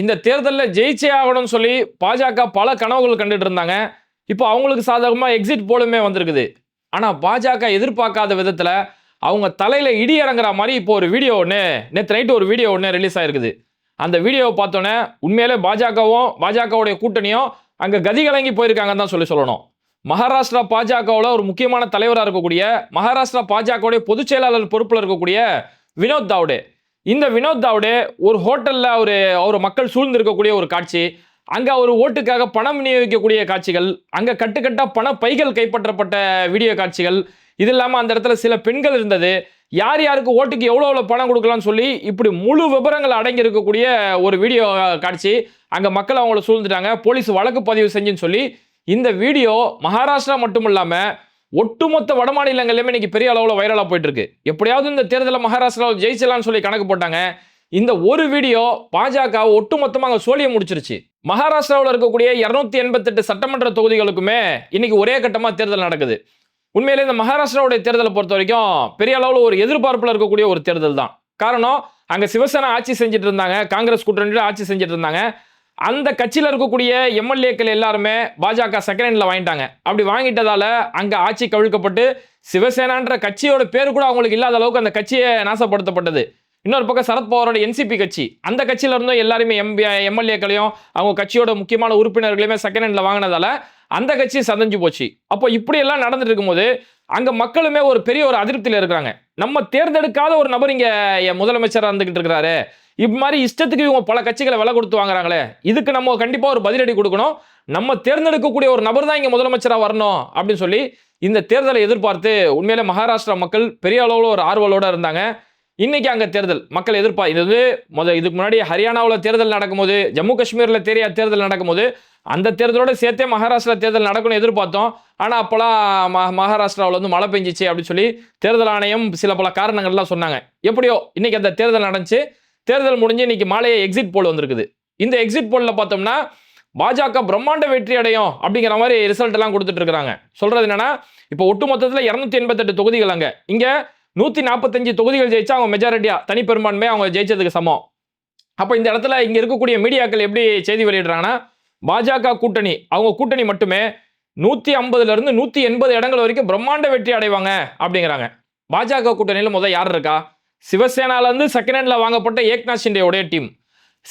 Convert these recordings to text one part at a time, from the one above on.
இந்த தேர்தலில் ஜெயிச்சே ஆகணும்னு சொல்லி பாஜக பல கனவுகள் கண்டுட்டு இருந்தாங்க. இப்போ அவங்களுக்கு சாதகமாக எக்ஸிட் போலுமே வந்திருக்குது. ஆனால் பாஜக எதிர்பார்க்காத விதத்தில் அவங்க தலையில் இடி இறங்குற மாதிரி இப்போ ஒரு வீடியோ ஒன்று நேற்று நைட்டு ஒரு வீடியோ ஒன்று ரிலீஸ் ஆயிருக்குது. அந்த வீடியோவை பார்த்தோன்னே உண்மையிலே பாஜகவும் பாஜகவுடைய கூட்டணியும் அங்கே கதி கலங்கி போயிருக்காங்கன்னு தான் சொல்லி சொல்லணும். மகாராஷ்டிரா பாஜகவில் ஒரு முக்கியமான தலைவராக இருக்கக்கூடிய மகாராஷ்டிரா பாஜகவுடைய பொதுச் செயலாளர் பொறுப்பில் இருக்கக்கூடிய வினோத் தாவ்டே. இந்த வினோத் தாவுடே ஒரு ஹோட்டலில் அவர் அவர் மக்கள் சூழ்ந்து இருக்கக்கூடிய ஒரு காட்சி. அங்கே அவர் ஓட்டுக்காக பணம் விநியோகிக்கக்கூடிய காட்சிகள் அங்கே கட்டுக்கட்டாக பண பைகள் கைப்பற்றப்பட்ட வீடியோ காட்சிகள். இது இல்லாமல் அந்த இடத்துல சில பெண்கள் இருந்தது. யார் யாருக்கு ஓட்டுக்கு எவ்வளோ எவ்வளோ பணம் கொடுக்கலாம்னு சொல்லி இப்படி முழு விவரங்கள் அடங்கி இருக்கக்கூடிய ஒரு வீடியோ காட்சி. அங்கே மக்கள் அவங்கள சூழ்ந்துட்டாங்க. போலீஸ் வழக்கு பதிவு செஞ்சுன்னு சொல்லி இந்த வீடியோ மகாராஷ்டிரா மட்டும் இல்லாமல் ஒட்டுமொத்த வட மாநிலங்கள்லையுமே இன்னைக்கு பெரிய அளவில் வைரலாக போயிட்டு இருக்கு எப்படியாவது இந்த தேர்தலில் மகாராஷ்டிராவில் ஜெயிச்சலாம்னு சொல்லி கணக்கு போட்டாங்க. இந்த ஒரு வீடியோ பாஜக ஒட்டுமொத்தமாக சோழிய முடிச்சிருச்சு. மகாராஷ்டிராவில் இருக்கக்கூடிய இரநூத்தி எண்பத்தெட்டு சட்டமன்ற தொகுதிகளுக்குமே இன்னைக்கு ஒரே கட்டமாக தேர்தல் நடக்குது. உண்மையிலே இந்த மகாராஷ்டிராவுடைய தேர்தலை பொறுத்த வரைக்கும் பெரிய அளவில் ஒரு எதிர்பார்ப்பில் இருக்கக்கூடிய ஒரு தேர்தல் தான் காரணம் அங்கே சிவசேனா ஆட்சி செஞ்சுட்டு இருந்தாங்க காங்கிரஸ் கூட்டணியில் ஆட்சி செஞ்சுட்டு இருந்தாங்க. அந்த கட்சியில் இருக்கக்கூடிய எம்எல்ஏக்கள் எல்லாருமே பாஜக செகண்ட் ஹேண்டில் வாங்கிட்டாங்க. அப்படி வாங்கிட்டதால அங்கே ஆட்சி கவிழ்க்கப்பட்டு சிவசேனான்ற கட்சியோட பேர் கூட அவங்களுக்கு இல்லாத அளவுக்கு அந்த கட்சியை நாசப்படுத்தப்பட்டது. இன்னொரு பக்கம் சரத்பவாரோட என்சிபி கட்சி. அந்த கட்சியில இருந்தும் எல்லாருமே எம்பி எம்எல்ஏக்களையும் அவங்க கட்சியோட முக்கியமான உறுப்பினர்களையுமே செகண்ட் ஹேண்டில் வாங்கினதால அந்த கட்சி சதஞ்சு போச்சு. அப்போ இப்படியெல்லாம் நடந்துட்டு இருக்கும்போது அங்கே மக்களுமே ஒரு பெரிய ஒரு அதிருப்தியில் இருக்கிறாங்க. நம்ம தேர்ந்தெடுக்காத ஒரு நபர் இங்கே முதலமைச்சராக இருந்துகிட்டு இருக்கிறாரு. இப்போ மாதிரி இஷ்டத்துக்கு இவங்க பல கட்சிகளை விலை கொடுத்து வாங்குறாங்களே. இதுக்கு நம்ம கண்டிப்பாக ஒரு பதிலடி கொடுக்கணும். நம்ம தேர்ந்தெடுக்கக்கூடிய ஒரு நபர் தான் இங்கே முதலமைச்சராக வரணும் அப்படின்னு சொல்லி இந்த தேர்தலை எதிர்பார்த்து உண்மையிலே மகாராஷ்டிரா மக்கள் பெரிய அளவில் ஒரு ஆர்வலோடு இருந்தாங்க. இன்னைக்கு அங்கே தேர்தல் மக்கள் எதிர்பார் இது வந்து முத இதுக்கு முன்னாடி ஹரியானாவில் தேர்தல் நடக்கும்போது ஜம்மு காஷ்மீரில் தேரியா தேர்தல் நடக்கும்போது அந்த தேர்தலோட சேர்த்தே மகாராஷ்டிரா தேர்தல் நடக்கும்னு எதிர்பார்த்தோம். ஆனால் அப்போலாம் ம மகாராஷ்டிராவில் வந்து மழை பெஞ்சிச்சு அப்படின்னு சொல்லி தேர்தல் ஆணையம் சில பல காரணங்கள்லாம் சொன்னாங்க. எப்படியோ இன்னைக்கு அந்த தேர்தல் நடந்துச்சு. தேர்தல் முடிஞ்சு இன்னைக்கு மாலையை எக்ஸிட் போல் வந்திருக்குது. இந்த எக்ஸிட் போலில் பார்த்தோம்னா பாஜக பிரம்மாண்ட வெற்றி அடையும் அப்படிங்கிற மாதிரி ரிசல்ட் எல்லாம் கொடுத்துட்டு என்னென்னா சொல்றது என்னன்னா இப்போ ஒட்டுமொத்தத்தில் இரநூத்தி எண்பத்தெட்டு தொகுதிகள் அங்கே. இங்கே நூற்றி நாற்பத்தஞ்சு தொகுதிகள் ஜெயிச்சா அவங்க மெஜாரிட்டியா தனிப்பெரும்பான்மை அவங்க ஜெயிச்சதுக்கு சமம். அப்போ இந்த இடத்துல இங்கே இருக்கக்கூடிய மீடியாக்கள் எப்படி செய்தி வெளியிடுறாங்கன்னா பாஜக கூட்டணி அவங்க கூட்டணி மட்டுமே நூற்றி ஐம்பதுலேருந்து நூற்றி எண்பது இடங்கள் வரைக்கும் பிரம்மாண்ட வெற்றி அடைவாங்க அப்படிங்கிறாங்க. பாஜக கூட்டணியில் முதல் யார் இருக்கா? சிவசேனாலேருந்து செகண்ட் ஹேண்டில் வாங்கப்பட்ட ஏக்நாத் ஷிண்டேவுடைய டீம்.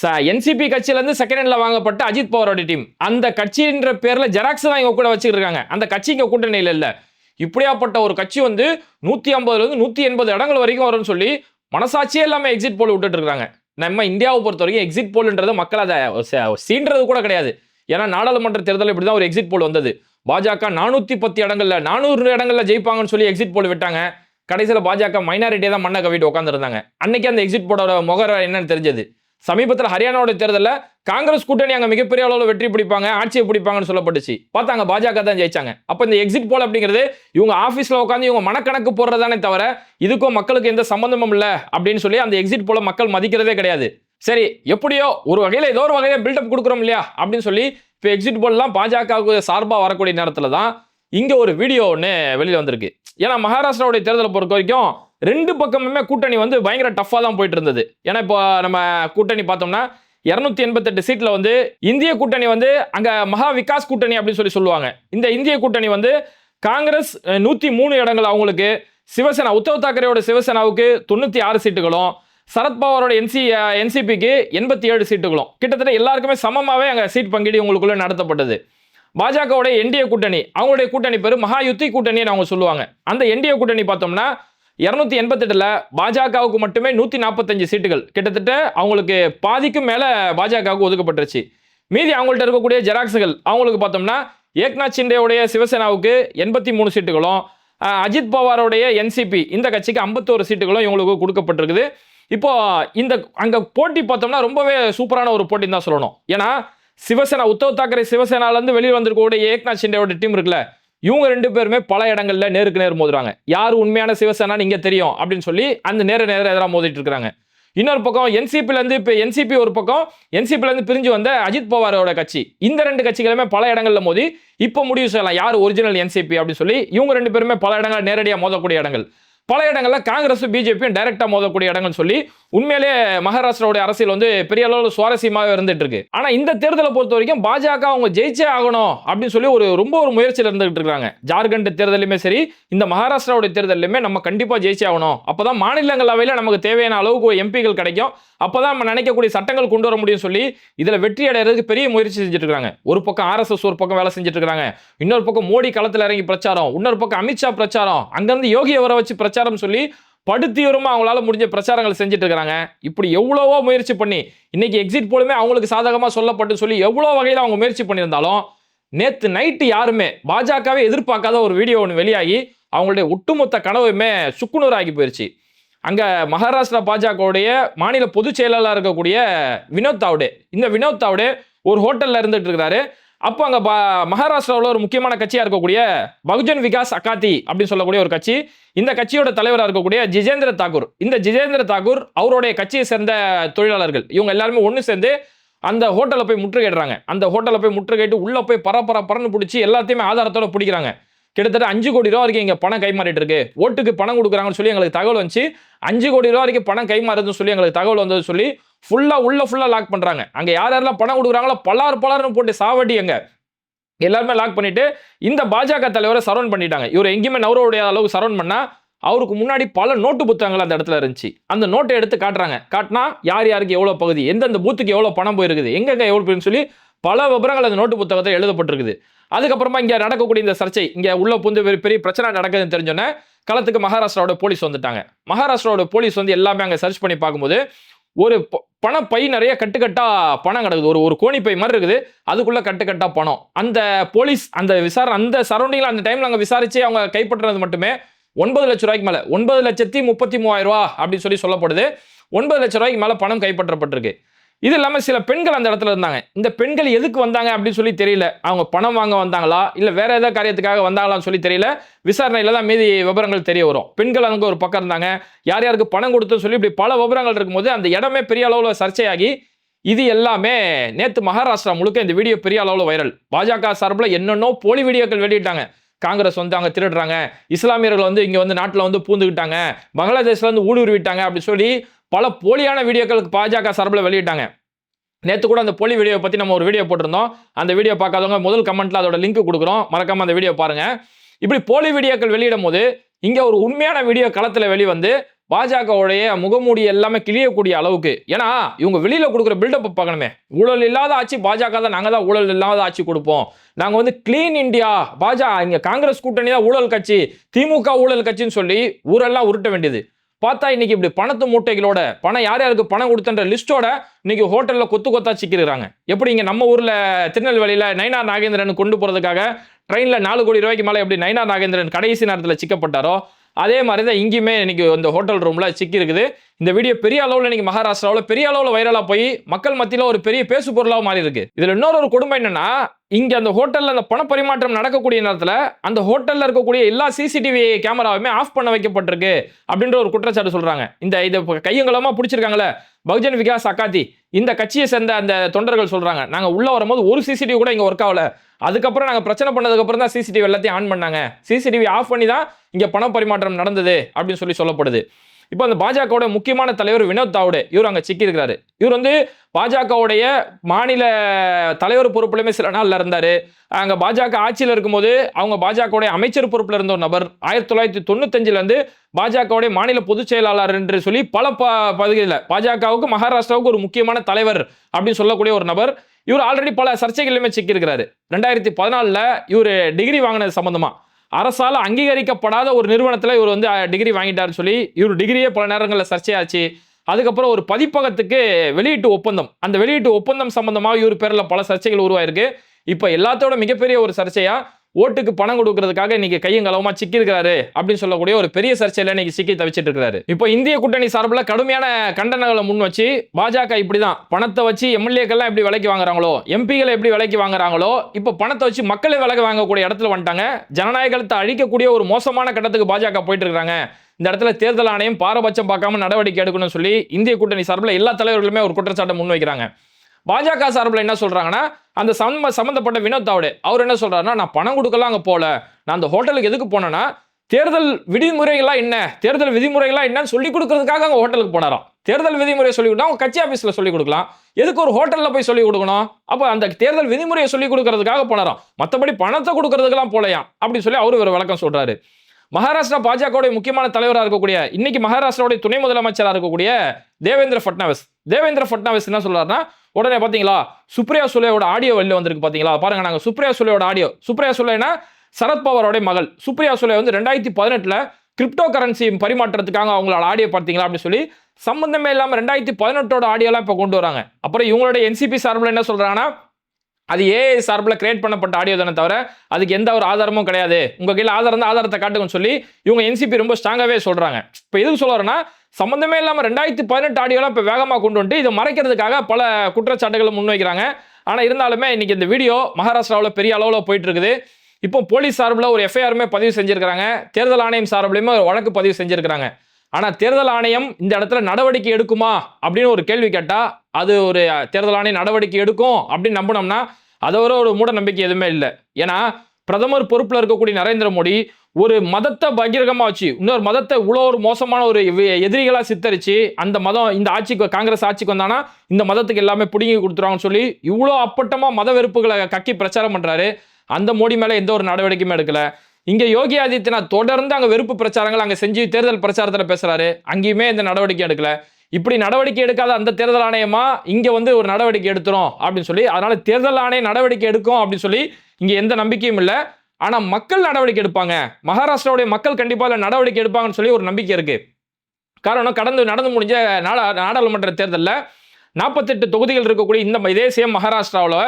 என்சிபி கட்சியிலேருந்து செகண்ட் ஹேண்டில் வாங்கப்பட்ட அஜித் பவாரோட டீம். அந்த கட்சின்ற பேரில் ஜெராக்ஸ் தான் இவங்க கூட வச்சுருக்காங்க அந்த கட்சி இங்கே கூட்டணியில் இல்லை. இப்படியாப்பட்ட ஒரு கட்சி வந்து நூற்றி ஐம்பதுலேருந்து நூற்றி எண்பது இடங்கள் வரைக்கும் வரும்னு சொல்லி மனசாட்சியே இல்லாமல் எக்ஸிட் போல் விட்டுட்டு இருக்காங்க நம்ம இந்தியாவை பொறுத்த வரைக்கும் எக்ஸிட் போல்ன்றது மக்கள் அதை ச- சீன்றது கூட கிடையாது. ஏன்னா நாடாளுமன்ற தேர்தல் இப்படி தான் ஒரு எக்ஸிட் போல் வந்தது. பாஜக நானூற்றி பத்து இடங்களில் நானூறு இடங்களில் ஜெயிப்பாங்கன்னு சொல்லி எக்ஸிட் போல் விட்டாங்க. கடைசியில் பாஜக மைனாரிட்டியை தான் மண்ணை கவிட்டு உட்காந்துருந்தாங்க அன்னைக்கு அந்த எக்ஸிட் போடோட முகர என்னன்னு தெரிஞ்சது. சமீபத்தில் ஹரியானாவோட தேர்தலில் காங்கிரஸ் கூட்டணி அங்கே மிகப்பெரிய அளவில் வெற்றி பிடிப்பாங்க ஆட்சியை பிடிப்பாங்கன்னு சொல்லப்பட்டுச்சு. பார்த்தாங்க பாஜக தான் ஜெயிச்சாங்க. அப்போ இந்த எக்ஸிட் போல் அப்படிங்கிறது இவங்க ஆஃபீஸில் உட்காந்து இவங்க மனக்கணக்கு போடுறதானே தவிர இதுக்கும் மக்களுக்கு எந்த சம்பந்தமும் இல்லை அப்படின்னு சொல்லி அந்த எக்ஸிட் போல மக்கள் மதிக்கிறதே கிடையாது. சரி எப்படியோ ஒரு வகையில் ஏதோ ஒரு வகையில் பில்டப் கொடுக்குறோம் இல்லையா அப்படின்னு சொல்லி இப்போ எக்ஸிட் போல்லாம் பாஜகவுக்கு சார்பாக வரக்கூடிய நேரத்தில் தான் இங்கே ஒரு வீடியோ ஒன்று வெளியில் வந்திருக்கு. ஏன்னா மகாராஷ்டிராவுடைய தேர்தலை பொறுத்த வரைக்கும் ரெண்டு பக்கமுமே கூட்டணி வந்து பயங்கர டஃப்பாக தான் போயிட்டு இருந்தது ஏன்னா இப்போ நம்ம கூட்டணி பார்த்தோம்னா இரநூத்தி எண்பத்தெட்டு சீட்டில் வந்து இந்திய கூட்டணி வந்து அங்கே மகா விகாஸ் கூட்டணி அப்படின்னு சொல்லி சொல்லுவாங்க. இந்த இந்திய கூட்டணி வந்து காங்கிரஸ் நூற்றி மூணு இடங்கள் அவங்களுக்கு சிவசேனா உத்தவ் தாக்கரேயோட சிவசேனாவுக்கு தொண்ணூற்றி ஆறு சீட்டுகளும் சரத்பவாரோட என்சி என்சிபிக்கு எண்பத்தி ஏழு சீட்டுகளும். கிட்டத்தட்ட எல்லாருக்குமே சமமாகவே அங்கே சீட் பங்கீடு உங்களுக்குள்ள நடத்தப்பட்டது. பாஜகவோட என்டிஏ கூட்டணி அவங்களுடைய கூட்டணி பேர் மகா யுத்தி கூட்டணின்னு அவங்க சொல்லுவாங்க. அந்த என்டிஏ கூட்டணி பார்த்தோம்னா இரநூத்தி எண்பத்தெட்டில் பாஜகவுக்கு மட்டுமே நூற்றி நாற்பத்தஞ்சு சீட்டுகள். கிட்டத்தட்ட அவங்களுக்கு பாதிக்கும் மேலே பாஜகவுக்கு ஒதுக்கப்பட்டுருச்சு. மீதி அவங்கள்ட்ட இருக்கக்கூடிய ஜெராக்ஸுகள் அவங்களுக்கு பார்த்தோம்னா ஏக்நாத் சிண்டேவுடைய சிவசேனாவுக்கு எண்பத்தி மூணு சீட்டுகளும் அஜித் பவாரோடைய என்சிபி இந்த கட்சிக்கு ஐம்பத்தோரு சீட்டுகளும் இவங்களுக்கு கொடுக்கப்பட்டிருக்குது. இப்போ இந்த அங்கே போட்டி பார்த்தோம்னா ரொம்பவே சூப்பரான ஒரு போட்டின்னு தான் சொல்லணும். ஏன்னா சிவசேனா உத்தவ் தாக்கரே சிவசேனாலேருந்து வெளியே வந்திருக்கக்கூடிய ஏக்நாத் ஷிண்டேவோட டீம் இருக்குல்ல இவங்க ரெண்டு பேருமே பல இடங்கள்ல நேருக்கு நேர் மோதுறாங்க. யார் உண்மையான சிவசேனான்னு இங்க தெரியும் அப்படின்னு சொல்லி அந்த நேர நேர எதிராக மோதிட்டு இருக்காங்க. இன்னொரு பக்கம் என்சிபிலேருந்து இப்போ என்சிபி ஒரு பக்கம் என்சிபிலேருந்து பிரிஞ்சு வந்த அஜித் பவாரோட கட்சி. இந்த ரெண்டு கட்சிகளுமே பல இடங்களில் மோதி இப்போ முடிவு செய்யலாம் யார் ஒரிஜினல் என்சிபி அப்படின்னு சொல்லி இவங்க ரெண்டு பேருமே பல இடங்கள் நேரடியாக மோதக்கூடிய இடங்கள். பல இடங்களில் காங்கிரஸும் பிஜேபியும் டைரெக்டாக மோதக்கூடிய இடங்கள் சொல்லி உண்மையிலேயே மகாராஷ்டிராவுடைய அரசியல் வந்து பெரிய அளவில் சுவாரஸ்யமாக இருந்துட்டு இருக்கு ஆனா இந்த தேர்தலை பொறுத்த வரைக்கும் பாஜக அவங்க ஜெயிச்சே ஆகணும் அப்படின்னு சொல்லி ஒரு ரொம்ப ஒரு முயற்சியில் இருந்துகிட்டு இருக்காங்க. ஜார்க்கண்ட் தேர்தலுமே சரி இந்த மகாராஷ்டிராவுடைய தேர்தலுமே நம்ம கண்டிப்பா ஜெயிச்சே ஆகணும். அப்பதான் மாநிலங்களவையில் நமக்கு தேவையான அளவுக்கு எம்பிகள் கிடைக்கும். அப்பதான் நம்ம நினைக்கக்கூடிய சட்டங்கள் கொண்டு வர முடியும் சொல்லி இதுல வெற்றி அடைகிறதுக்கு பெரிய முயற்சி செஞ்சுட்டு இருக்காங்க. ஒரு பக்கம் ஆர்எஸ்எஸ் ஒரு பக்கம் வேலை செஞ்சுட்டு இருக்காங்க. இன்னொரு பக்கம் மோடி களத்தில் இறங்கி பிரச்சாரம் இன்னொரு பக்கம் அமித்ஷா பிரச்சாரம் அங்கிருந்து யோகியை அவரை வச்சு பிரச்சாரம் சொல்லி படுத்தீவிரமா அவங்களால முடிஞ்ச பிரச்சாரங்கள் செஞ்சுட்டு இருக்கிறாங்க இப்படி எவ்வளவோ முயற்சி பண்ணி இன்னைக்கு எக்ஸிட் போலுமே அவங்களுக்கு சாதகமா சொல்லப்பட்டு சொல்லி எவ்வளோ வகையில் அவங்க முயற்சி பண்ணியிருந்தாலும் நேற்று நைட்டு யாருமே பாஜகவே எதிர்பார்க்காத ஒரு வீடியோ ஒன்று வெளியாகி அவங்களுடைய ஒட்டுமொத்த கனவுமே சுக்குநூறாகி போயிருச்சு. அங்கே மகாராஷ்டிரா பாஜகவுடைய மாநில பொதுச் செயலாளராக இருக்கக்கூடிய வினோத் தாவ்டே இந்த வினோத் தாவ்டே ஒரு ஹோட்டலில் இருந்துட்டு இருக்கிறாரு அப்போ அங்கே பா- மகாராஷ்டிராவில் ஒரு முக்கியமான கட்சியாக இருக்கக்கூடிய பகுஜன் விகாஸ் அகாதி அப்படின்னு சொல்லக்கூடிய ஒரு கட்சி. இந்த கட்சியோட தலைவராக இருக்கக்கூடிய ஜிஜேந்திர தாக்கூர். இந்த ஜிஜேந்திர தாக்கூர் அவருடைய கட்சியை சேர்ந்த தொழிலாளர்கள். இவங்க எல்லாருமே ஒன்று சேர்ந்து அந்த ஹோட்டலை போய் முற்றுகையிடுறாங்க. அந்த ஹோட்டலை போய் முற்றுகையிட்டு உள்ளே போய் பர பர பரன்னு பிடிச்சி எல்லாத்தையுமே ஆதாரத்தோட பிடிக்கிறாங்க. கிட்டத்தட்ட அஞ்சு கோடி ரூபா வரைக்கும் இங்கே பணம் கைமாறிட்டு இருக்கு. ஓட்டுக்கு பணம் கொடுக்குறாங்கன்னு சொல்லி எங்களுக்கு தகவல் வந்துச்சு. அஞ்சு கோடி ரூபா வரைக்கும் பணம் கைமாறுதுன்னு சொல்லி எங்களுக்கு தகவல் வந்தது சொல்லி ஃபுல்லாக உள்ள ஃபுல்லாக லாக் பண்ணுறாங்க அங்கே யார் யாரெல்லாம் பணம் கொடுக்குறாங்களோ பலார் பலார்னு போட்டு சாவடி அங்கே. எல்லாருமே லாக் பண்ணிட்டு இந்த பாஜக தலைவரை சரௌண்ட் பண்ணிட்டாங்க. இவர் எங்கேயுமே நவரோடைய அளவுக்கு சரௌண்ட் பண்ணா அவருக்கு முன்னாடி பல நோட்டு புத்தகங்கள் அந்த இடத்துல இருந்துச்சு. அந்த நோட்டை எடுத்து காட்டுறாங்க. காட்டினா யார் யாருக்கு எவ்வளோ பகுதி எந்தெந்த பூத்துக்கு எவ்வளோ பணம் போயிருக்குது எங்கெங்க எவ்வளோ போயிருன்னு சொல்லி பல விவரங்கள் அந்த நோட்டு புத்தகத்தை எழுதப்பட்டிருக்குது. அதுக்கப்புறமா இங்கே நடக்கக்கூடிய இந்த சர்ச்சை இங்கே உள்ள புந்து பெரிய பெரிய பிரச்சனை நடக்குதுன்னு தெரிஞ்சோன்னே களத்துக்கு மகாராஷ்டிராவோட போலீஸ் வந்துட்டாங்க. மகாராஷ்டிராவோட போலீஸ் வந்து எல்லாமே அங்கே சர்ச் பண்ணி பார்க்கும்போது ஒரு ப- பணப்பை நிறைய கட்டுக்கட்டா பணம் கிடக்குது. ஒரு ஒரு கோணிப்பை மாதிரி இருக்குது. அதுக்குள்ள கட்டுக்கட்டா பணம். அந்த போலீஸ் அந்த விசாரணை அந்த சரௌண்டிங்ல அந்த டைம்ல அங்க விசாரிச்சு அவங்க கைப்பற்றுறது மட்டுமே ஒன்பது லட்ச ரூபாய்க்கு மேல. ஒன்பது லட்சத்தி முப்பத்தி மூவாயிரம் ரூபா அப்படின்னு சொல்லி சொல்லப்படுது. ஒன்பது லட்ச ரூபாய்க்கு மேல பணம் கைப்பற்றப்பட்டிருக்கு. இது இல்லாமல் சில பெண்கள் அந்த இடத்துல இருந்தாங்க. இந்த பெண்கள் எதுக்கு வந்தாங்க அப்படின்னு சொல்லி தெரியல. அவங்க பணம் வாங்க வந்தாங்களா? இல்லை வேற ஏதாவது காரியத்துக்காக வந்தாங்களான்னு சொல்லி தெரியல. விசாரணையில தான் மீதி விவரங்கள் தெரிய வரும். பெண்கள் அங்கே ஒரு பக்கம் இருந்தாங்க. யார் யாருக்கு பணம் கொடுத்துன்னு சொல்லி இப்படி பல விவரங்கள் இருக்கும்போது அந்த இடமே பெரிய அளவில் சர்ச்சையாகி இது எல்லாமே நேற்று மகாராஷ்டிரா முழுக்க இந்த வீடியோ பெரிய அளவில் வைரல் பாஜக சார்பில் என்னென்னோ போலி வீடியோக்கள் வெளியிட்டாங்க. காங்கிரஸ் வந்து அங்கே திருடுறாங்க. இஸ்லாமியர்கள் வந்து இங்கே வந்து நாட்டில் வந்து பூந்துக்கிட்டாங்க பங்களாதேஷ்லேருந்து ஊடுருவிட்டாங்க அப்படி சொல்லி பல போலியான வீடியோக்களுக்கு பாஜக சார்பில் வெளியிட்டாங்க. நேற்று கூட அந்த போலி வீடியோவை பற்றி நம்ம ஒரு வீடியோ போட்டிருந்தோம். அந்த வீடியோ பார்க்காதவங்க முதல் கமெண்ட்டில் அதோட லிங்க் கொடுக்குறோம். மறக்காம அந்த வீடியோ பாருங்கள் இப்படி போலி வீடியோக்கள் வெளியிடும் போது இங்கே ஒரு உண்மையான வீடியோ களத்தில் வெளிவந்து பாஜகவுடைய முகமூடி எல்லாமே கிளியக்கூடிய அளவுக்கு ஏன்னா இவங்க வெளியில் கொடுக்குற பில்டப் பார்க்கணுமே. ஊழல் இல்லாத ஆட்சி பாஜக தான் நாங்கள் தான் ஊழல் இல்லாத ஆட்சி கொடுப்போம். நாங்கள் வந்து க்ளீன் இந்தியா பாஜக இங்கே காங்கிரஸ் கூட்டணி தான் ஊழல் கட்சி திமுக ஊழல் கட்சின்னு சொல்லி ஊரெல்லாம் உருட்ட வேண்டியது. பார்த்தா இன்னைக்கு இப்படி பணத்து மூட்டைகளோட பணம் யார் யாருக்கு பணம் கொடுத்தன்ற லிஸ்டோட இன்னைக்கு ஹோட்டலில் கொத்து கொத்தா சிக்கிறாங்க எப்படி இங்கே நம்ம ஊரில் திருநெல்வேலியில் நயனார் நாகேந்திரன் கொண்டு போகிறதுக்காக ட்ரெயினில் நாலு கோடி ரூபாய்க்கு மேலே எப்படி நயனார் நாகேந்திரன் கடைசி நேரத்தில் சிக்கப்பட்டாரோ அதே மாதிரி தான் இங்கேயுமே இன்றைக்கி இந்த ஹோட்டல் ரூமில் சிக்கி இருக்குது. இந்த வீடியோ பெரிய அளவில் இன்றைக்கி மகாராஷ்டிராவில் பெரிய அளவில் வைரலாக போய் மக்கள் மத்தியில் ஒரு பெரிய பேசு பொருளாக மாறி இருக்கு. இதில் இன்னொரு ஒரு குடும்பம் என்னென்னா இங்கே அந்த ஹோட்டலில் அந்த பணப்பரிமாற்றம் நடக்கக்கூடிய நேரத்தில் அந்த ஹோட்டலில் இருக்கக்கூடிய எல்லா சிசிடிவி கேமராவுமே ஆஃப் பண்ண வைக்கப்பட்டிருக்கு அப்படின்ற ஒரு குற்றச்சாட்டு சொல்கிறாங்க இந்த இதை கையங்கலமாக பிடிச்சிருக்காங்களே பகுஜன் விகாஸ் அக்காத்தி இந்த கட்சியை சேர்ந்த அந்த தொண்டர்கள் சொல்றாங்க. நாங்க உள்ள வரும்போது ஒரு சிசிடிவி கூட இங்க ஒர்க் ஆகல. அதுக்கப்புறம் நாங்க பிரச்சனை பண்ணதுக்கு அப்புறம் தான் சிசிடிவி எல்லாத்தையும் ஆன் பண்ணாங்க. சிசிடிவி ஆஃப் பண்ணி தான் இங்க பண பரிமாற்றம் நடந்தது அப்படின்னு சொல்லி சொல்லப்படுது. இப்போ அந்த பாஜகவோட முக்கியமான தலைவர் வினோத் தாவுடே இவர் அங்கே சிக்கி இருக்கிறாரு இவர் வந்து பாஜகவுடைய மாநில தலைவர் பொறுப்புலையுமே சில நாள்ல இருந்தாரு. அங்கே பாஜக ஆட்சியில் இருக்கும்போது அவங்க பாஜகவுடைய அமைச்சர் பொறுப்பில் இருந்த ஒரு நபர் ஆயிரத்தி தொள்ளாயிரத்தி தொண்ணூத்தஞ்சுல இருந்து பாஜகவுடைய மாநில பொதுச் செயலாளர் என்று சொல்லி பல ப பகுதிகளில் பாஜகவுக்கு மகாராஷ்டிராவுக்கு ஒரு முக்கியமான தலைவர் அப்படின்னு சொல்லக்கூடிய ஒரு நபர். இவர் ஆல்ரெடி பல சர்ச்சைகளிலுமே சிக்கியிருக்கிறாரு. ரெண்டாயிரத்தி பதினாலில் இவர் டிகிரி வாங்கினது சம்மந்தமாக அரசால் அங்கீகரிக்கப்படாத ஒரு நிறுவனத்தில் இவர் வந்து டிகிரி வாங்கிட்டாருன்னு சொல்லி இவர் டிகிரியே பல நேரங்களில் சர்ச்சையாச்சு. அதுக்கப்புறம் ஒரு பதிப்பகத்துக்கு வெளியீட்டு ஒப்பந்தம். அந்த வெளியீட்டு ஒப்பந்தம் சம்பந்தமாக இவர் பேரில் பல சர்ச்சைகள் உருவாயிருக்கு. இப்போ எல்லாத்தோட மிகப்பெரிய ஒரு சர்ச்சையாக ஓட்டுக்கு பணம் கொடுக்கறதுக்காக இன்னைக்கு கையங்கலவமா சிக்கி இருக்கிறாரு அப்படின்னு சொல்லக்கூடிய ஒரு பெரிய சர்ச்சையில இன்னைக்கு சிக்கி தவிச்சிட்டு இருக்கிறாரு இப்போ இந்திய கூட்டணி சார்பில் கடுமையான கண்டனங்களை முன் வச்சு பாஜக இப்படிதான் பணத்தை வச்சு எம்எல்ஏக்கள்லாம் எப்படி விலைக்கு வாங்குறாங்களோ எம்பிகளை எப்படி விலைக்கு வாங்குறாங்களோ இப்போ பணத்தை வச்சு மக்களை விலைக்கு வாங்கக்கூடிய இடத்துல வந்துட்டாங்க. ஜனநாயகத்தை அழிக்கக்கூடிய ஒரு மோசமான கட்டத்துக்கு பாஜக போயிட்டு இருக்காங்க இந்த இடத்துல தேர்தல் ஆணையம் பாரபட்சம் பார்க்காம நடவடிக்கை எடுக்கணும்னு சொல்லி இந்திய கூட்டணி சார்பில் எல்லா தலைவர்களுமே ஒரு குற்றச்சாட்டை முன்வைக்கிறாங்க. பாஜக சார்பில் என்ன சொல்கிறாங்கன்னா அந்த சம்ம சம்மந்தப்பட்ட வினோத் தாவடே அவர் என்ன சொல்கிறாருன்னா நான் பணம் கொடுக்கலாம் அங்கே போகல நான் அந்த ஹோட்டலுக்கு எதுக்கு போனேன்னா தேர்தல் விதிமுறைகள்லாம் என்ன? தேர்தல் விதிமுறைகள்லாம் என்னன்னு சொல்லி கொடுக்கறதுக்காக அங்கே ஹோட்டலுக்கு போனாராம். தேர்தல் விதிமுறையை சொல்லி கொடுத்தா அவங்க கட்சி ஆஃபீஸில் சொல்லி கொடுக்கலாம். எதுக்கு ஒரு ஹோட்டலில் போய் சொல்லி கொடுக்கணும்? அப்போ அந்த தேர்தல் விதிமுறையை சொல்லி கொடுக்கறதுக்காக போனாராம். மற்றபடி பணத்தை கொடுக்கறதுக்கெல்லாம் போலையாம். அப்படின்னு சொல்லி அவர் ஒரு விளக்கம் சொல்கிறாரு மகாராஷ்டிரா பாஜகவுடைய முக்கியமான தலைவராக இருக்கக்கூடிய இன்னைக்கு மகாராஷ்டிராவுடைய துணை முதலமைச்சராக இருக்கக்கூடிய தேவேந்திர ஃபட்னாவிஸ். தேவேந்திர ஃபட்னாவிஸ் என்ன சொல்றாருன்னா உடனே பாத்தீங்களா சுப்ரியா சுலேயோட ஆடியோ வெளில வந்திருக்கு பாத்தீங்களா? பாருங்க நாங்க சுப்ரியா சுலேயோட ஆடியோ சுப்ரியா சுலேனா சரத்பவாரோட மகள். சுப்ரியா சுலே வந்து ரெண்டாயிரத்தி பதினெட்டுல கிரிப்டோ கரன்சி பரிமாற்றத்துக்காக அவங்களோட ஆடியோ பார்த்தீங்களா அப்படின்னு சொல்லி சம்பந்தமே இல்லாமல் ரெண்டாயிரத்தி பதினெட்டோட ஆடியோலாம் இப்போ கொண்டு வராங்க. அப்புறம் இவங்களோட என்சிபி சார்பில் என்ன சொல்றாங்கன்னா அது ஏஐ சார்பில் கிரியேட் பண்ணப்பட்ட ஆடியோ தானே தவிர அதுக்கு எந்த ஒரு ஆதாரமும் கிடையாது. உங்கள் கையில் ஆதாரம் தான் ஆதாரத்தை காட்டுங்கன்னு சொல்லி இவங்க என்சிபி ரொம்ப ஸ்ட்ராங்காகவே சொல்கிறாங்க இப்போ எதுக்கு சொல்கிறேன்னா சம்மந்தமே இல்லாமல் ரெண்டாயிரத்தி பதினெட்டு ஆடியோலாம் இப்போ வேகமாக கொண்டு வந்துட்டு இதை மறைக்கிறதுக்காக பல குற்றச்சாட்டுகளை முன்வைக்கிறாங்க. ஆனால் இருந்தாலுமே இன்றைக்கி இந்த வீடியோ மகாராஷ்டிராவில் பெரிய அளவில் போயிட்டுருக்குது. இப்போ போலீஸ் சார்பில் ஒரு எஃப்ஐஆருமே பதிவு செஞ்சிருக்கிறாங்க. தேர்தல் ஆணையம் சார்பிலையுமே ஒரு வழக்கு பதிவு செஞ்சுருக்கிறாங்க. ஆனால் தேர்தல் ஆணையம் இந்த இடத்துல நடவடிக்கை எடுக்குமா அப்படின்னு ஒரு கேள்வி கேட்டால் அது ஒரு தேர்தல் ஆணையம் நடவடிக்கை எடுக்கும் அப்படின்னு நம்பினோம்னா அதை ஒரு ஒரு மூட நம்பிக்கை எதுவுமே இல்லை. ஏன்னா பிரதமர் பொறுப்பில் இருக்கக்கூடிய நரேந்திர மோடி ஒரு மதத்தை பகிரகமாக வச்சு இன்னொரு மதத்தை இவ்வளோ ஒரு மோசமான ஒரு எதிரிகளாக சித்தரித்து அந்த மதம் இந்த ஆட்சிக்கு காங்கிரஸ் ஆட்சிக்கு வந்தானா இந்த மதத்துக்கு எல்லாமே பிடுங்கி கொடுத்துருவாங்கன்னு சொல்லி இவ்வளோ அப்பட்டமாக மத வெறுப்புகளை கக்கி பிரச்சாரம் பண்ணுறாரு அந்த மோடி மேலே எந்த ஒரு நடவடிக்கையுமே எடுக்கலை. இங்கே யோகி ஆதித்யநாத் தொடர்ந்து அங்கே வெறுப்பு பிரச்சாரங்கள் அங்கே செஞ்சு தேர்தல் பிரச்சாரத்தில் பேசுகிறாரு அங்கேயுமே இந்த நடவடிக்கை எடுக்கல. இப்படி நடவடிக்கை எடுக்காத அந்த தேர்தல் ஆணையமா இங்கே வந்து ஒரு நடவடிக்கை எடுத்துரும் அப்படின்னு சொல்லி அதனால தேர்தல் ஆணையம் நடவடிக்கை எடுக்கும் அப்படின்னு சொல்லி இங்கே எந்த நம்பிக்கையும் இல்லை. ஆனால் மக்கள் நடவடிக்கை எடுப்பாங்க. மகாராஷ்டிராவுடைய மக்கள் கண்டிப்பாக நடவடிக்கை எடுப்பாங்கன்னு சொல்லி ஒரு நம்பிக்கை இருக்கு. காரணம் கடந்து நடந்து முடிஞ்ச நாடா நாடாளுமன்ற தேர்தலில் நாற்பத்தெட்டு தொகுதிகள் இருக்கக்கூடிய இந்த இதே சேம் மகாராஷ்டிராவில்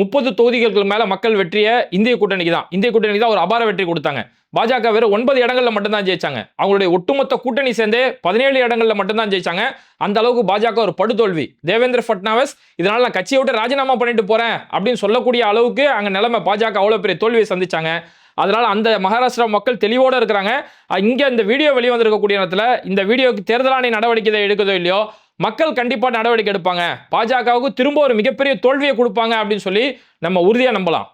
முப்பது தொகுதிகளுக்கு மேலே மக்கள் வெற்றியை இந்திய கூட்டணிக்கு தான். இந்திய கூட்டணிக்கு தான் ஒரு அபார வெற்றி கொடுத்தாங்க. பாஜக வெறும் ஒன்பது இடங்கள்ல மட்டும்தான் ஜெயிச்சாங்க. அவங்களுடைய ஒட்டுமொத்த கூட்டணி சேர்ந்தே பதினேழு இடங்கள்ல மட்டும்தான் ஜெயிச்சாங்க. அந்த அளவுக்கு பாஜக ஒரு படுதோல்வி. தேவேந்திர ஃபட்னாவிஸ் இதனால நான் கட்சியை விட்டு ராஜினாமா பண்ணிட்டு போறேன் அப்படின்னு சொல்லக்கூடிய அளவுக்கு அங்க நிலைமை பாஜக அவ்வளோ பெரிய தோல்வியை சந்திச்சாங்க. அதனால் அந்த மகாராஷ்டிரா மக்கள் தெளிவோட இருக்கிறாங்க. இங்கே இந்த வீடியோ வெளியே வந்திருக்கக்கூடிய நேரத்தில் இந்த வீடியோக்கு தேர்தல் நடவடிக்கை எடுக்குதோ இல்லையோ மக்கள் கண்டிப்பாக நடவடிக்கை எடுப்பாங்க. பாஜகவுக்கு திரும்ப ஒரு மிகப்பெரிய தோல்வியை கொடுப்பாங்க அப்படின்னு சொல்லி நம்ம உறுதியாக நம்பலாம்.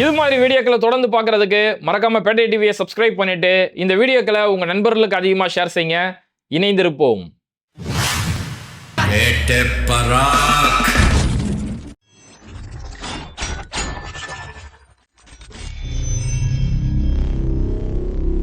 இது மாதிரி வீடியோக்களை தொடர்ந்து பார்க்குறதுக்கு மறக்காமல் பேட்டை டிவியை சப்ஸ்கிரைப் பண்ணிவிட்டு இந்த வீடியோக்களை உங்கள் நண்பர்களுக்கு அதிகமாக ஷேர் செய்யுங்க. இணைந்திருப்போம். பராக்.